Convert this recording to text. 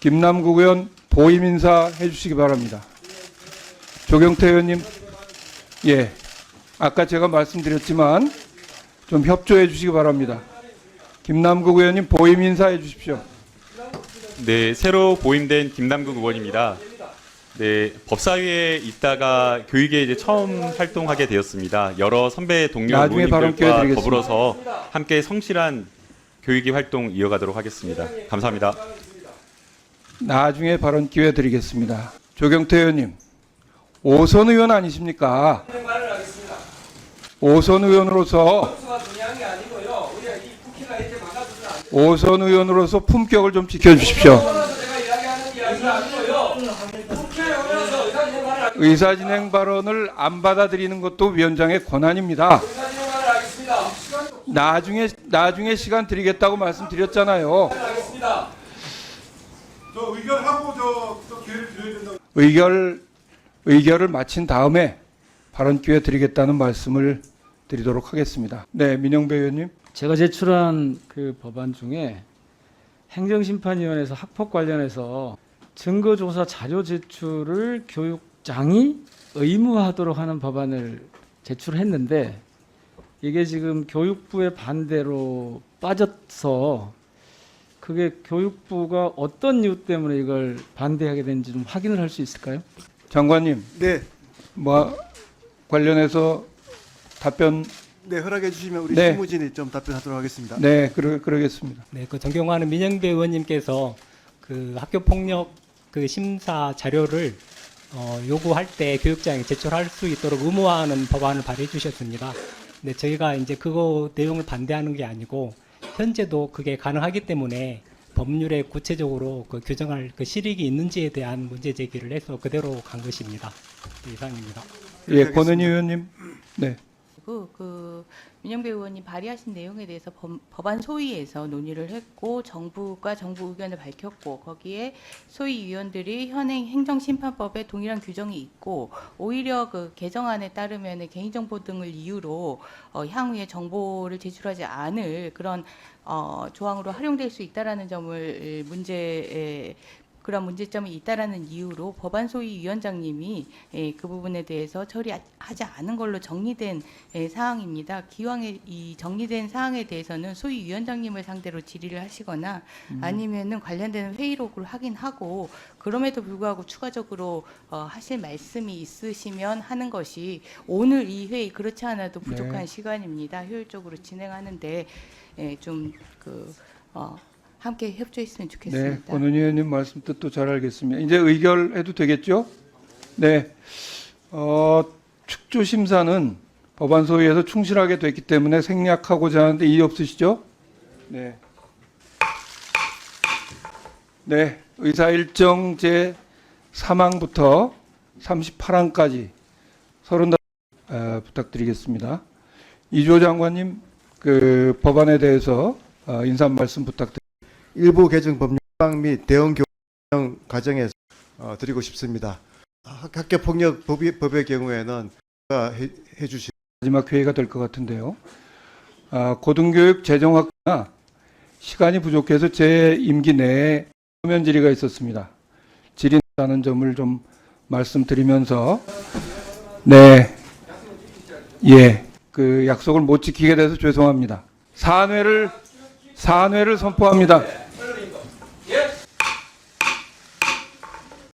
김남국 의원 보임 인사 해주시기 바랍니다. 조경태 의원님, 예, 아까 제가 말씀드렸지만 좀 협조해 주시기 바랍니다. 김남국 의원님 보임 인사해 주십시오. 네, 새로 보임된 김남국 의원입니다. 네, 법사위에 있다가 교육에 이제 처음 활동하게 되었습니다. 여러 선배 동료 의원님들과. 더불어서 함께 성실한 교육의 활동 이어가도록 하겠습니다. 감사합니다. 나중에 발언 기회 드리겠습니다. 조경태 의원님, 오선 의원 아니십니까? 오선 의원으로서 오선 의원으로서 품격을 좀 지켜주십시오. 의사 진행 발언을 안 받아들이는 것도 위원장의 권한입니다. 나중에 나중에 시간 드리겠다고 말씀드렸잖아요. 저 의결하고 저, 또 기회를 드려야 된다고. 의결 의결을 마친 다음에 발언 기회 드리겠다는 말씀을 드리도록 하겠습니다. 네, 민영배 의원님. 제가 제출한 그 법안 중에 행정심판위원회에서 학폭 관련해서 증거조사 자료 제출을 교육장이 의무화하도록 하는 법안을 제출했는데 이게 지금 교육부의 반대로 빠져서 그게 교육부가 어떤 이유 때문에 이걸 반대하게 되는지 좀 확인을 할 수 있을까요? 장관님, 네, 뭐 관련해서 답변 네 허락해 주시면 우리 네. 실무진이 좀 답변하도록 하겠습니다. 네, 그러, 그러겠습니다. 네, 그 존경하는 민영배 의원님께서 그 학교 폭력 그 심사 자료를 어, 요구할 때 교육장에 제출할 수 있도록 의무화하는 법안을 발의해 주셨습니다. 근데 저희가 이제 그거 내용을 반대하는 게 아니고 현재도 그게 가능하기 때문에 법률에 구체적으로 그 규정할 그 실익이 있는지에 대한 문제 제기를 해서 그대로 간 것입니다. 이상입니다. 예, 권은희 의원님. 네. 그, 그 민영배 의원님 발의하신 내용에 대해서 법, 법안 소위에서 논의를 했고 정부가 정부 의견을 밝혔고 거기에 소위 위원들이 현행 행정심판법에 동일한 규정이 있고 오히려 그 개정안에 따르면 개인정보 등을 이유로 어, 향후에 정보를 제출하지 않을 그런 어, 조항으로 활용될 수 있다라는 점을 문제에 그런 문제점이 있다라는 이유로 법안 소위 위원장님이 예, 그 부분에 대해서 처리하지 않은 걸로 정리된 예, 사항입니다. 기왕에 이 정리된 사항에 대해서는 소위 위원장님을 상대로 질의를 하시거나 아니면은 관련되는 회의록을 확인하고 그럼에도 불구하고 추가적으로 어, 하실 말씀이 있으시면 하는 것이 오늘 이 회의 그렇지 않아도 부족한 네. 시간입니다. 효율적으로 진행하는데 예, 좀그 어, 함께 협조했으면 네, 좋겠습니다. 권은희 의원님 말씀 뜻도 잘 알겠습니다. 이제 의결해도 되겠죠? 네. 어, 축조 심사는 법안 소위에서 충실하게 됐기 때문에 생략하고자 하는데 이의 없으시죠? 네. 네, 의사 일정 제 3항부터 38항까지 35 어, 부탁드리겠습니다. 이주호 장관님 그 법안에 대해서 어, 인사 말씀 부탁드립니다. 일부 개정 법령 및 대응 교육 과정에서 어, 드리고 싶습니다. 학- 학교 폭력 법의, 법의 경우에는 가 해, 해주시. 마지막 회의가 될 것 같은데요. 아, 고등교육 재정학나 시간이 부족해서 제 임기 내에 표면 질의가 있었습니다. 질의하는 점을 좀 말씀드리면서 네, 예, 그 약속을 못 지키게 돼서 죄송합니다. 사회를 사회를 선포합니다.